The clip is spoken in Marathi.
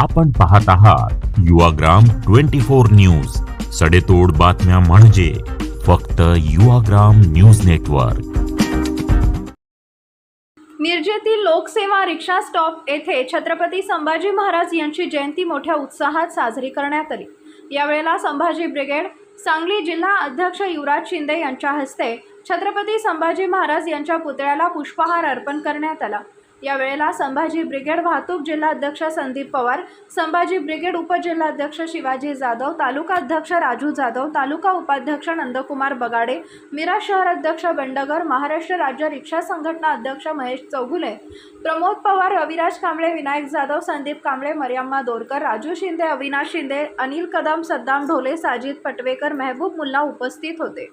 आपण पाहत आहात युवाग्राम ट्वेंटी फोर न्यूज. सडेतोड बातम्या म्हणजे फक्त युवाग्राम न्यूज नेटवर्क. मिरजेतील लोकसेवा रिक्षा स्टॉप येथे छत्रपती संभाजी महाराज यांची जयंती मोठ्या उत्साहात साजरी करण्यात आली. यावेळेला संभाजी ब्रिगेड सांगली जिल्हा अध्यक्ष युवराज शिंदे यांच्या हस्ते छत्रपती संभाजी महाराज यांच्या पुतळ्याला पुष्पहार अर्पण करण्यात आला. यावेळेला संभाजी ब्रिगेड वाहतूक जिल्हाध्यक्ष संदीप पवार संभाजी ब्रिगेड उपजिल्हाध्यक्ष शिवाजी जाधव तालुका अध्यक्ष राजू जाधव तालुका उपाध्यक्ष नंदकुमार बगाडे मिरा शहर अध्यक्ष बंडगर महाराष्ट्र राज्य रिक्षा संघटना अध्यक्ष महेश चौगुले प्रमोद पवार रविराज कांबळे विनायक जाधव संदीप कांबळे मरियम्मा दोरकर राजू शिंदे अविनाश शिंदे अनिल कदम सद्दाम ढोले साजिद पटवेकर मेहबूब मुल्ला उपस्थित होते.